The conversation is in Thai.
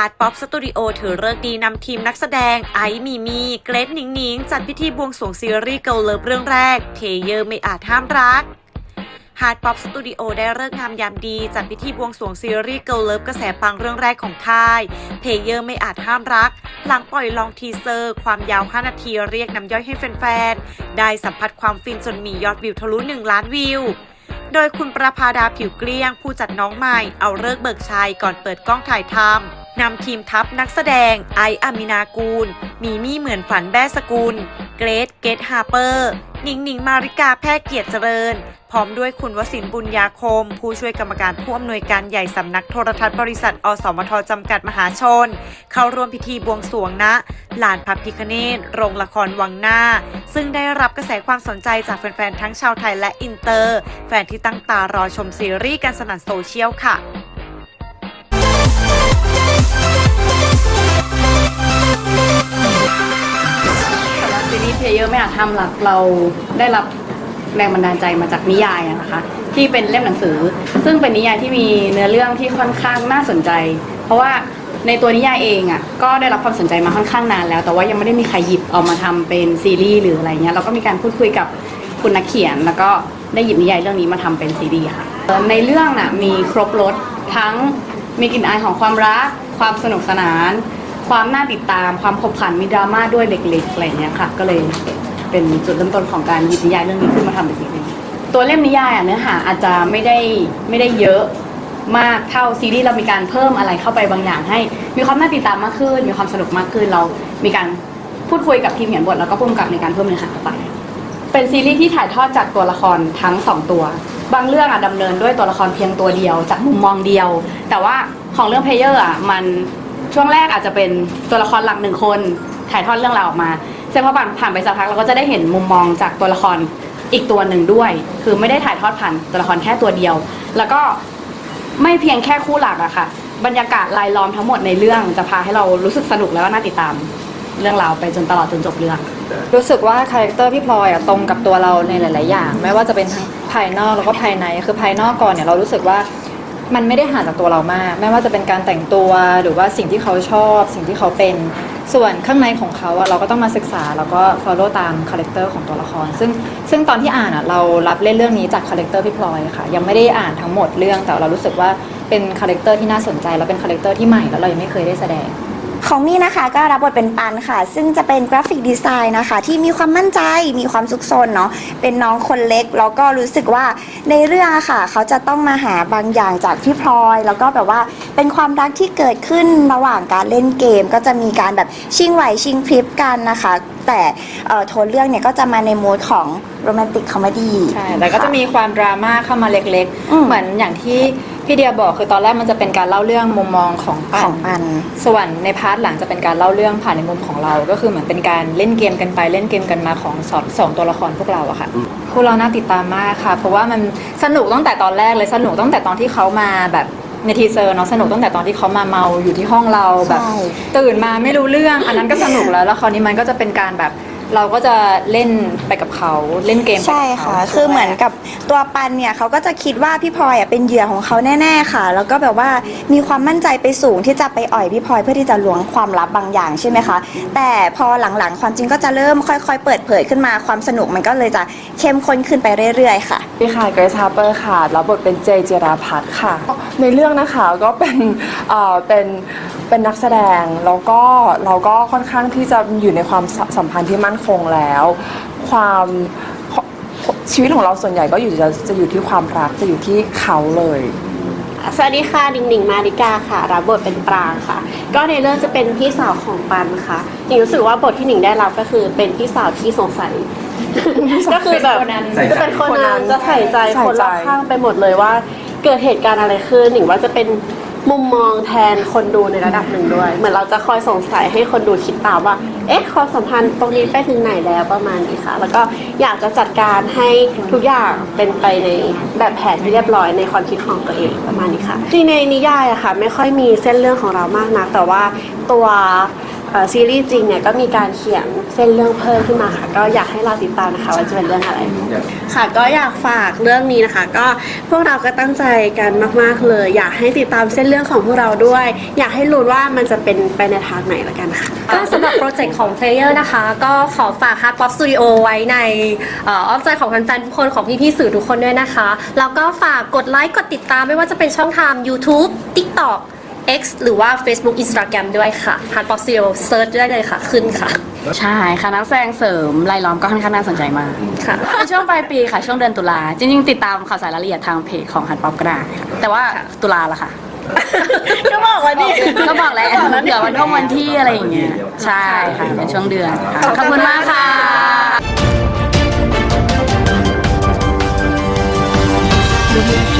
ฮาร์ดป๊อปสตูดิโอถือเลิกดีนำทีมนักแสดงไอซ์มีมีเกรทหนิงหนิงจัดพิธีบวงสรวงซีรีส์เกิ l เลิฟเรื่องแรก เทเยอร์ไม่อาจห้ามรักฮาร์ดป๊อปสตูดิโอได้เลิกงามยามดี จัดพิธีบวงสรวงซีรีส์เกิ l เลิฟกระแสปังเรื่องแรกของค่าย เพเยอร์ไม่อาจห้ามรัก หลังปล่อยลองทีเซอร์ ความยาว 5 นาทีเรียกน้ำย่อยให้แฟนๆ ได้สัมผัสความฟินจนมียอดวิวทะลุ 1 ล้านวิว โดยคุณประภาดาผิวเกลี้ยง ผู้จัดน้องใหม่เอาเลิกเบิกชัยก่อนเปิดกล้องถ่ายทำ นำทีมทัพนักแสดงไออามินากูล มีมี่เหมือนฝันแบ้สกุล เกรท เกตฮาร์เปอร์ นิงนิงมาริกาแพร่เกียรติเจริญ พร้อมด้วยคุณวสินบุญญาคม ผู้ช่วยกรรมการผู้อำนวยการใหญ่สำนักโทรทัศน์บริษัท อสมทจำกัดมหาชน เข้าร่วมพิธีบวงสรวงณลานพระพิคเนตโรงละครวังหน้า ซึ่งได้รับกระแสความสนใจจากแฟนๆทั้งชาวไทยและอินเตอร์ แฟนที่ตั้งตารอชมซีรีส์กันสนั่นโซเชียลค่ะ รีส์เพลเยอร์ไม่อาจทำหลักเราได้รับแรงบันดาลใจมาจากนิยายอะนะคะ ที่เป็นเล่มหนังสือ ซึ่งเป็นนิยายที่มีเนื้อเรื่องที่ค่อนข้างน่าสนใจ เพราะว่าในตัวนิยายเองอะก็ได้รับความสนใจมาค่อนข้างนานแล้วแต่ว่ายังไม่ได้มีใครหยิบเอามาทำเป็นซีรีส์หรืออะไรเงี้ยเราก็มีการพูดคุยกับคุณนักเขียน แล้วก็ได้หยิบนิยายเรื่องนี้มาทำเป็นซีรีส์ค่ะในเรื่องน่ะมีครบรถทั้งมีกลิ่นอายของความรัก ความสนุกสนาน ความน่าติดตาม ความขบขันมีดราม่าด้วยเล็กๆอะไรเงี้ยค่ะ ก็เลย เป็นจุดเริ่มต้นของการหยิบนิยายเรื่องนี้ขึ้นมาทำเป็นซีรีส์ตัวเล่มนิยายอะเนื้อหาอาจจะไม่ได้ไม่ได้เยอะมากเท่าซีรีส์เรามีการเพิ่มอะไรเข้าไปบางอย่างให้ มีความน่าติดตามมากขึ้น มีความสนุกมากขึ้นเรามีการพูดคุยกับทีมเขียนบทแล้วก็ผู้กำกับในการเพิ่มเนื้อหาเข้าไป เป็นซีรีส์ที่ถ่ายทอดจากตัวละครทั้งสองตัว บางเรื่องอะดำเนินด้วยตัวละครเพียงตัวเดียว จากมุมมองเดียว แต่ว่าของเรื่องเพลเยอร์อะมันช่วงแรกอาจจะเป็นตัวละครหลักหนึ่งคน ถ่ายทอดเรื่องราวออกมา เสร็จพอผ่านผ่านไปสักพักเราก็จะได้เห็นมุมมองจากตัวละครอีกตัวหนึ่งด้วย คือไม่ได้ถ่ายทอดผ่านตัวละครแค่ตัวเดียว แล้วก็ไม่เพียงแค่คู่หลักอะค่ะ บรรยากาศรายล้อมทั้งหมดในเรื่องจะพาให้เรารู้สึกสนุกแล้วก็น่าติดตาม เรื่องราวไปจนตลอดจนจบเรื่อง รู้สึกว่าคาแรคเตอร์พี่พลอยอะตรงกับตัวเราในหลาย ๆ อย่าง ไม่ว่าจะเป็นทั้งภายนอกแล้วก็ภายใน คือภายนอกก่อนเนี่ยเรารู้สึกว่ามันไม่ได้ห่างจากตัวเรามาก ไม่ว่าจะเป็นการแต่งตัวหรือว่าสิ่งที่เขาชอบ สิ่งที่เขาเป็น ส่วนข้างในของเขาอะเราก็ต้องมาศึกษาแล้วก็ follow ตามคาแรคเตอร์ของตัวละคร ซึ่งซึ่งตอนที่อ่านอะเรารับเล่นเรื่องนี้จากคาแรคเตอร์พี่พลอยค่ะ ยังไม่ได้อ่านทั้งหมดเรื่องแต่เรารู้สึกว่าเป็นคาแรคเตอร์ที่น่าสนใจแล้วเป็นคาแรคเตอร์ที่ใหม่แล้วเรายังไม่เคยได้แสดง ของมี่นะคะก็รับบทเป็นปันค่ะ ซึ่งจะเป็นกราฟิกดีไซน์นะคะ ที่มีความมั่นใจมีความซุกซนเนาะเป็นน้องคนเล็กแล้วก็รู้สึกว่าในเรื่องอะค่ะ เขาจะต้องมาหาบางอย่างจากพี่พลอย แล้วก็แบบว่าเป็นความรักที่เกิดขึ้นระหว่างการเล่นเกม ก็จะมีการแบบชิงไหวชิงพริบกันนะคะ แต่เอ่อโทนเรื่องเนี่ยก็จะมาในโหมดของโรแมนติกคอมเมดี้ ใช่แต่ก็จะมีความดราม่าเข้ามาเล็กอืมๆเหมือนอย่างที่ พี่เดียบอกคือตอนแรกมันจะเป็นการเล่าเรื่องมุมมองของปัของปัน ส่วนในพาร์ทหลังจะเป็นการเล่าเรื่องผ่านในมุมของเรา ก็คือเหมือนเป็นการเล่นเกมกันไปเล่นเกมกันมาของสองสองตัวละครพวกเราอะค่ะคู่เราน่าติดตามมากค่ะ เพราะว่ามันสนุกตั้งแต่ตอนแรกเลยสนุกตั้งแต่ตอนที่เขามาแบบในทีเซอร์เนาะสนุกตั้งแต่ตอนที่เขามาเมาอยู่ที่ห้องเราแบบใช่ตื่นมาไม่รู้เรื่อง อันนั้นก็สนุกแล้วแล้วคราวนี้มันก็จะเป็นการแบบ เราก็จะเล่นไปกับเขาเล่นเกมไปกับใช่เขาค่ะ คือเหมือนกับตัวปันเนี่ยเขาก็จะคิดว่าพี่พลอยอะเป็นเหยื่อของเขาแน่ๆค่ะ แล้วก็แบบว่ามีความมั่นใจไปสูงที่จะไปอ่อยพี่พลอยเพื่อที่จะล้วงความลับบางอย่างใช่ไหมคะ แต่พอหลังๆ ความจริงก็จะเริ่มค่อยๆ เปิดเผยขึ้นมาความสนุกมันก็เลยจะเข้มข้นขึ้นไปเรื่อยๆค่ะสวัสดีค่ะเกรซฮาร์เปอร์ค่ะรับบทเป็นเจจิราพัฒน์ค่ะ ในเรื่องนะคะก็เป็นเอ่อเป็น เป็นนักแสดงแล้วก็เราก็ค่อนข้างที่จะอยู่ในความสสัมพันธ์ที่มั่นคงแล้ว ความชีวิตของเราส่วนใหญ่ก็อยู่จะจะอยู่ที่ความรักจะอยู่ที่เขาเลยสวัสดีค่ะดิงดิงมาริกาค่ะ รับบทเป็นปรางค่ะ ก็ในเรื่องจะเป็นพี่สาวของปันค่ะหนิงรู้สึกว่าบทที่หนิงได้รับก็คือเป็นพี่สาวที่สงสัยก็คือแบบจะเป็นคนนั้นจะใส่ใจใส่ใจคนรอบข้างไปหมดเลยว่า เกิดเหตุการณ์อะไรขึ้นหนิงว่าจะเป็น มุมมองแทนคนดูในระดับหนึ่งด้วย เหมือนเราจะคอยสงสัยให้คนดูคิดตามว่า เอ๊ะความสัมพันธ์ตรงนี้ไปถึงไหนแล้วประมาณนี้ค่ะ แล้วก็อยากจะจัดการให้ทุกอย่างเป็นไปในแบบแผนที่เรียบร้อยในความคิดของตัวเองประมาณนี้ค่ะจริงในนิยายอะค่ะ ไม่ค่อยมีเส้นเรื่องของเรามากนัก แต่ว่าตัว ซีรีส์จริงเนี่ยก็มีการเขียนเส้นเรื่องเพิ่มขึ้นมาค่ะ ก็อยากให้เราติดตามนะคะว่าจะเป็นเรื่องอะไร ค่ะก็อยากฝากเรื่องนี้นะคะ ก็พวกเราก็ตั้งใจกันมาก ๆ เลย อยากให้ติดตามเส้นเรื่องของพวกเราด้วย อยากให้รู้ว่ามันจะเป็นไปในทางไหนละกันค่ะก็สำหรับโปรเจกต์ของ Player นะคะ ก็ขอฝาก Hard Pop Studio ไว้ในเอ่ออ้อมใจของแฟนๆทุกคนของพี่ๆสื่อทุกคนด้วยนะคะแล้วก็ฝากกดไลค์กดติดตามไม่ว่าจะเป็นช่องทาง YouTube TikTok X หรือว่า Facebook Instagram ด้วยค่ะ Hard Pop Studio Search ได้เลยค่ะ ขึ้นค่ะ ใช่ค่ะนักแสดงเสริมรายล้อมก็ค่อนข้างน่าสนใจมากค่ะ ในช่วงปลายปีค่ะ ช่วงเดือนตุลาจริงๆ ติดตามข่าวสารรายละเอียดทางเพจของฮันป๊อปก็ได้ค่ะแต่ว่าตุลาละค่ะ ก็บอกแล้วนี่ ก็บอกแล้วเผื่อวันท่องวันที่อะไรอย่างเงี้ยใช่ค่ะเป็นช่วงเดือนค่ะขอบคุณมากค่ะ Movie